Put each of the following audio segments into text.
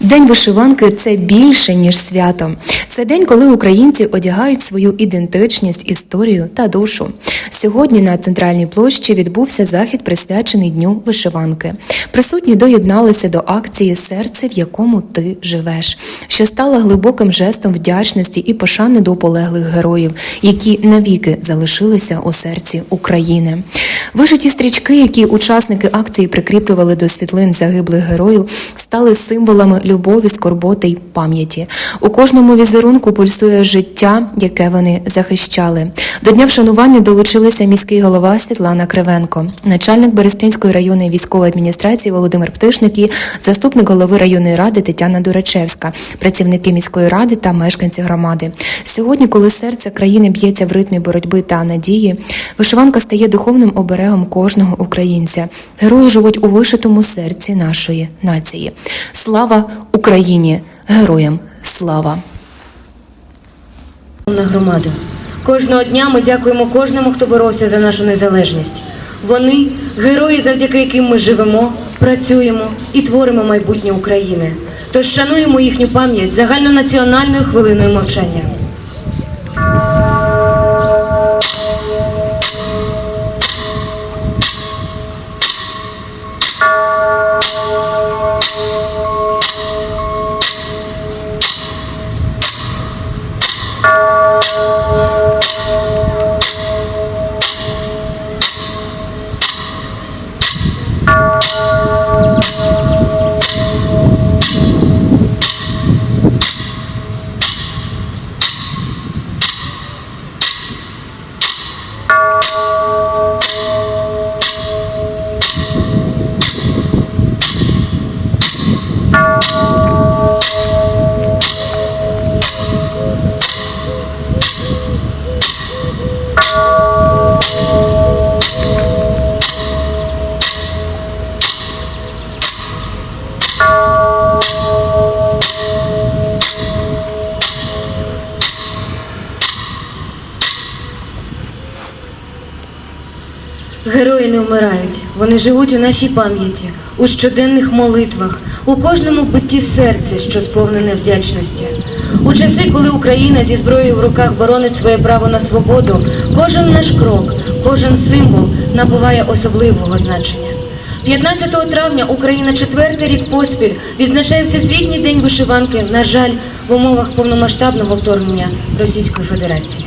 День вишиванки це більше ніж свято. Це день, коли українці одягають свою ідентичність, історію та душу. Сьогодні на центральній площі відбувся захід, присвячений дню вишиванки. Присутні доєдналися до акції Серце, в якому ти живеш, що стала глибоким жестом вдячності і пошани до полеглих героїв, які навіки залишилися у серці України. Вишиті стрічки, які учасники акції прикріплювали до світлин загиблих героїв, стали символами любові, скорботи й пам'яті. У кожному візерунку пульсує життя, яке вони захищали. До дня вшанування долучилися міський голова Світлана Кривенко, начальник Берестинської районної військової адміністрації Володимир Птишник і заступник голови районної ради Тетяна Дурачевська, працівники міської ради та мешканці громади. Сьогодні, коли серце країни б'ється в ритмі боротьби та надії, вишиванка стає духовним оберегом кожного українця. Герої живуть у вишитому серці нашої нації. Слава Україні! Героям слава! на громади. Кожного дня ми дякуємо кожному, хто боровся за нашу незалежність. Вони герої, завдяки яким ми живемо, працюємо і творимо майбутнє України. Тож шануємо їхню пам'ять загальнонаціональною хвилиною мовчання. Герої не вмирають, вони живуть у нашій пам'яті, у щоденних молитвах, у кожному битті серця, що сповнене вдячності. У часи, коли Україна зі зброєю в руках боронить своє право на свободу, кожен наш крок, кожен символ набуває особливого значення. 15 травня Україна четвертий рік поспіль відзначає Всесвітній день вишиванки, на жаль, в умовах повномасштабного вторгнення Російської Федерації.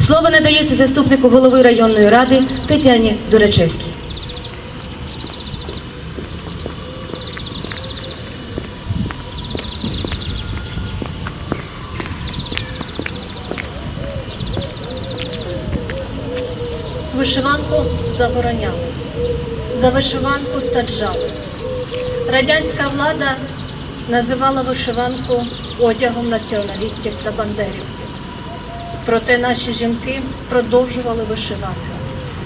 Слово надається заступнику голови районної ради Тетяні Дурачевській. Вишиванку забороняли, за вишиванку саджали. Радянська влада називала вишиванку одягом націоналістів та бандерівців. Проте наші жінки продовжували вишивати,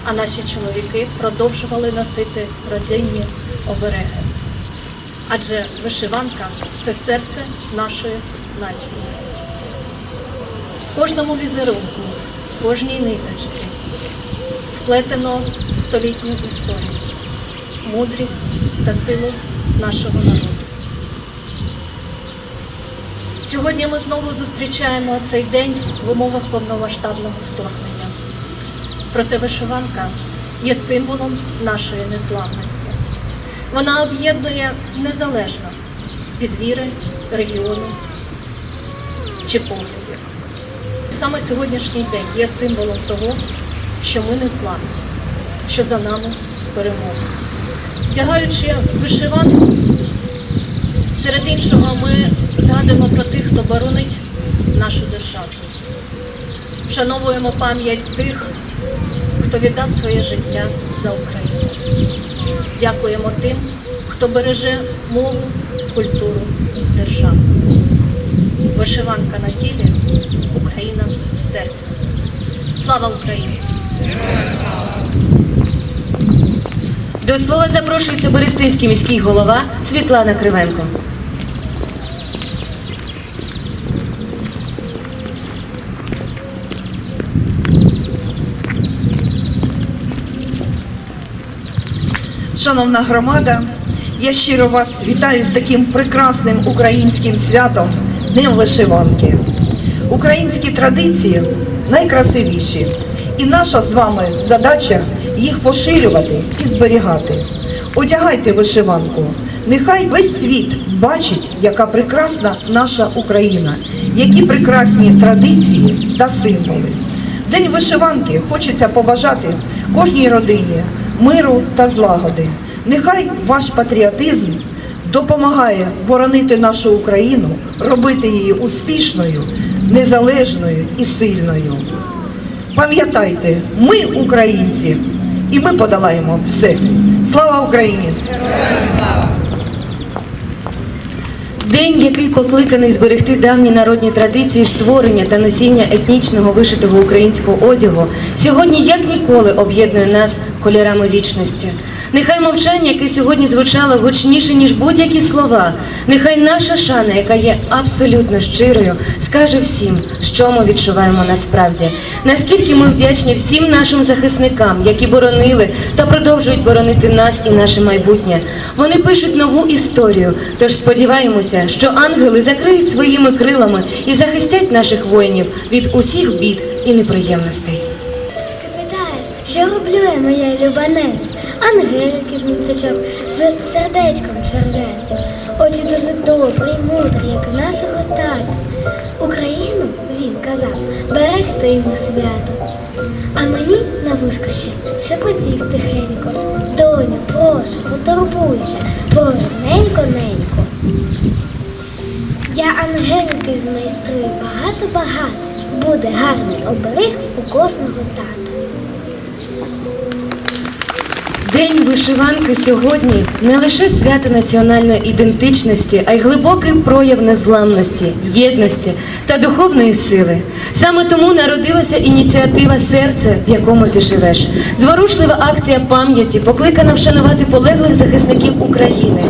а наші чоловіки продовжували носити родинні обереги. Адже вишиванка це серце нашої нації. В кожному візерунку, в кожній ниточці вплетено столітню історію, мудрість та силу нашого народу. Сьогодні ми знову зустрічаємо цей день в умовах повномасштабного вторгнення. Проте вишиванка є символом нашої незламності. Вона об'єднує незалежно від віри, регіону чи поглядів. Саме сьогоднішній день є символом того, що ми не зламні, що за нами перемога. Вдягаючи вишиванку, серед іншого ми згадуємо про тих, хто боронить нашу державу. Вшановуємо пам'ять тих, хто віддав своє життя за Україну. Дякуємо тим, хто береже мову, культуру, державу. Вишиванка на тілі, Україна в серці. Слава Україні! До слова запрошується Берестинський міський голова Світлана Кривенко. Шановна громада, Я щиро вас вітаю з таким прекрасним українським святом Днем вишиванки. Українські традиції найкрасивіші, і наша з вами задача їх поширювати і зберігати. Одягайте вишиванку. Нехай весь світ бачить, яка прекрасна наша Україна, які прекрасні традиції та символи. День вишиванки хочеться побажати кожній родині миру та злагоди. Нехай ваш патріотизм допомагає боронити нашу Україну, робити її успішною, незалежною і сильною. Пам'ятайте, ми українці, і ми подолаємо все. Слава Україні! День, який покликаний зберегти давні народні традиції створення та носіння етнічного вишитого українського одягу, сьогодні як ніколи об'єднує нас кольорами вічності. Нехай мовчання, яке сьогодні звучало гучніше, ніж будь-які слова, нехай наша шана, яка є абсолютно щирою, скаже всім, що ми відчуваємо насправді. Наскільки ми вдячні всім нашим захисникам, які боронили та продовжують боронити нас і наше майбутнє. Вони пишуть нову історію, тож сподіваємося, що ангели закриють своїми крилами і захистять наших воїнів від усіх бід і неприємностей. Ти питаєш, що роблю я, моя люба? Ангеликів ниточок з сердечком червоним. Очі дуже добрі й мудрі, як нашого тата. Україну, він казав, берегтиме свято. А мені на вушку ще шепотів тихенько. Доню, прошу, потурбуйся, поверненько ненько. Я ангеликів змайструю багато-багато. Буде гарний оберіг у кожного тата. День вишиванки сьогодні не лише свято національної ідентичності, а й глибокий прояв незламності, єдності та духовної сили. Саме тому народилася ініціатива Серце, в якому ти живеш. Зворушлива акція пам'яті, покликана вшанувати полеглих захисників України.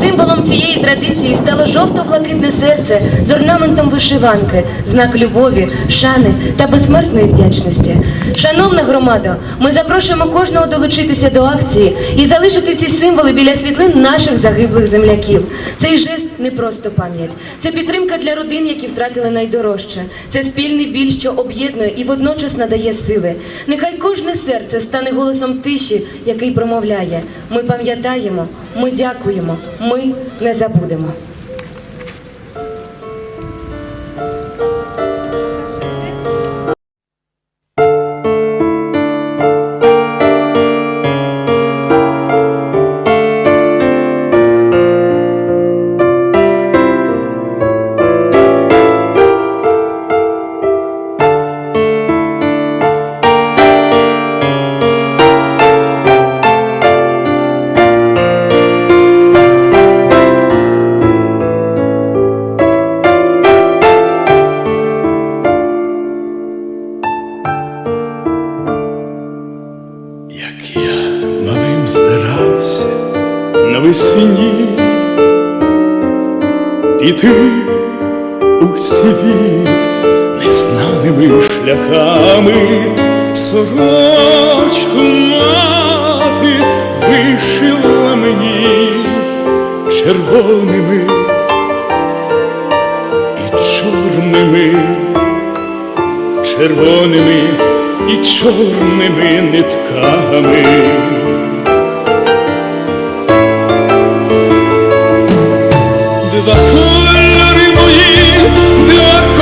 Символом цієї традиції стало жовто-блакитне серце з орнаментом вишиванки, знак любові, шани та безсмертної вдячності. Шановна громада, ми запрошуємо кожного долучитися до акції і залишити ці символи біля світлин наших загиблих земляків. Цей жест не просто пам'ять, це підтримка для родин, які втратили найдорожче. Це спільний біль, що об'єднує і водночас надає сили. Нехай кожне серце стане голосом тиші, який промовляє: ми пам'ятаємо, ми дякуємо, ми не забудемо. Піти у світ незнаними шляхами, сорочку мати вишила мені червоними і чорними червоними і чорними нитками. the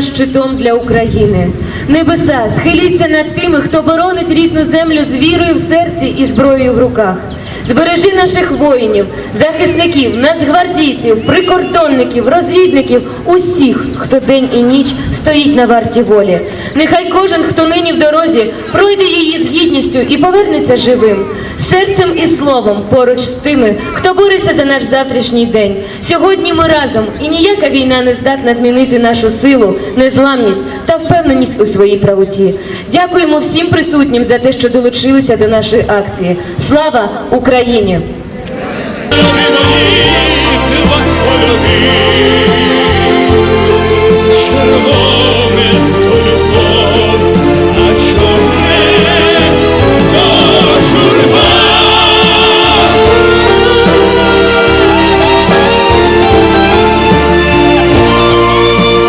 щитом для України. Небеса, схиліться над тими, хто боронить рідну землю з вірою в серці і зброєю в руках. Збережи наших воїнів, захисників, нацгвардійців, прикордонників, розвідників, усіх, хто день і ніч стоїть на варті волі. Нехай кожен, хто нині в дорозі, пройде її з гідністю і повернеться живим, серцем і словом поруч з тими, хто бореться за наш завтрашній день. Сьогодні ми разом, і ніяка війна не здатна змінити нашу силу, незламність та впевненість у своїй правоті. Дякуємо всім присутнім за те, що долучилися до нашої акції. Слава Україні! Україні.